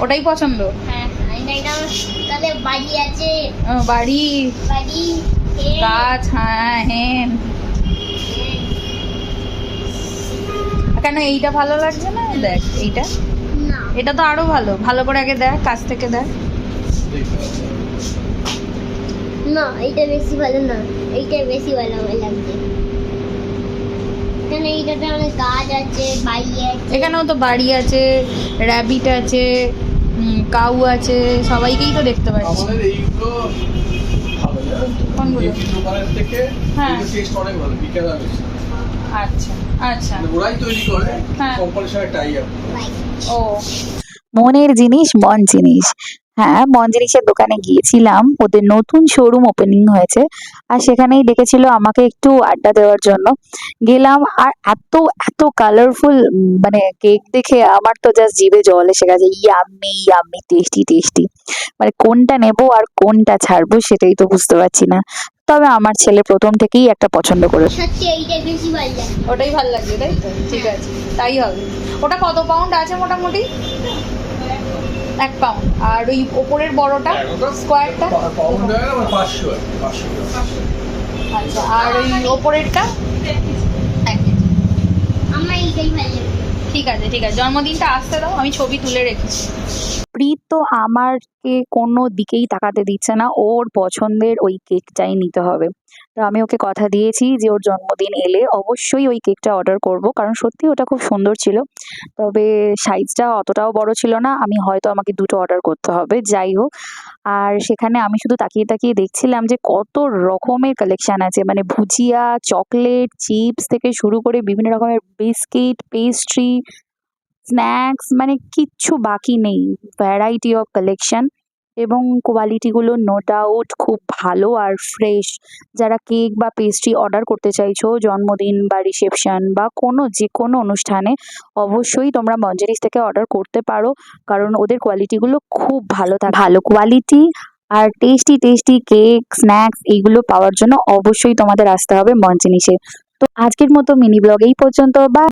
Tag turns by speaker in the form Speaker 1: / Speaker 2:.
Speaker 1: ওটাই পছন্দ?
Speaker 2: হ্যাঁ তাদের বাড়ি
Speaker 1: গাছ হ্যাঁ হ্যাঁ। কেন এইটা ভালো লাগছে না? দেখ এইটা? এটা তো আরও ভালো। ভালো করে আগে দেখ কাছ থেকে দেখ।
Speaker 2: না এইটা বেশি ভালো না। এইটা বেশি ভালো আমার লাগছে। এখানে এইটাতে অনেক গাছ আছে।
Speaker 1: এখানেও তো বাড়ি আছে র্যাবিট আছে কাউ আছে সবাইকেই তো দেখতে পাচ্ছি। হ্যাঁ। আচ্ছা আচ্ছা।
Speaker 3: মানে ওরাই তৈরি করে
Speaker 1: হ্যাঁ।
Speaker 3: কোম্পানির সঙ্গে টাই আপ
Speaker 1: ও।
Speaker 4: মনের জিনিস মন জিনিস। হ্যাঁ মন জিনিসের দোকানে গিয়েছিলাম। ওদের নতুন শোরুম ওপেনিং হয়েছে। আর সেখানেই ডেকেছিল আমাকে একটু আড্ডা দেওয়ার জন্য। গেলাম আর এত এত কালারফুল মানে কেক দেখে আমার তো জাস্ট জিভে জল এসে গেছে। ইয়াম্মি ইয়াম্মি টেস্টি টেস্টি মানে কোনটা নেব আর কোনটা ছাড়বো সেটাই তো বুঝতে পারছি না। তবে আমার ছেলে প্রথম থেকেই একটা পছন্দ করে।
Speaker 2: সত্যি এইটা বেশি ভালো লাগে
Speaker 1: ওটাই ভালো লাগছে তাই তো? ঠিক আছে তাই হবে। ওটা কত পাউন্ড আছে মোটামুটি? এক পাউন্ড। আর ওই ওপরের বড়টা স্কোয়ারটা?
Speaker 3: হয় না মানে।
Speaker 1: আচ্ছা আর ওই ওপরেরটা? ঠিক আছে ঠিক আছে। জন্মদিনটা আসতে দাও আমি ছবি তুলে রেখেছি।
Speaker 4: প্রীত তো আমারকে কোনো দিকেই তাকাতে দিচ্ছে না। ওর পছন্দের ওই কেকটাই নিতে হবে। তো আমি ওকে কথা দিয়েছি যে ওর জন্মদিন এলে অবশ্যই ওই কেকটা অর্ডার করব, কারণ সত্যি ওটা খুব সুন্দর ছিল। তবে সাইজটা অতটাও বড় ছিল না, আমি হয়তো আমাকে দুটো অর্ডার করতে হবে, যাই হোক। আর সেখানে আমি শুধু তাকিয়ে তাকিয়ে দেখছিলাম যে কত রকমের কালেকশন আছে মানে ভুজিয়া চকলেট চিপস থেকে শুরু করে বিভিন্ন রকমের বিস্কিট পেস্ট্রি স্ন্যাক্স মানে কিচ্ছু বাকি নেই। ভ্যারাইটি অফ কালেকশন এবং কোয়ালিটিগুলো নো ডাউট খুব ভালো আর ফ্রেশ যারা কেক বা পেস্ট্রি অর্ডার করতে চাইছো, জন্মদিন বা রিসেপশন বা কোনো যে কোনো অনুষ্ঠানে, অবশ্যই তোমরা মঞ্জেরিস থেকে অর্ডার করতে পারো। কারণ ওদের কোয়ালিটিগুলো খুব ভালো থাকে। ভালো কোয়ালিটি আর টেস্টি টেস্টি কেক স্ন্যাক্স এইগুলো পাওয়ার জন্য অবশ্যই তোমাদের আসতে হবে মঞ্জেনিসে তো আজকের মতো মিনি ব্লগ এই পর্যন্ত। বা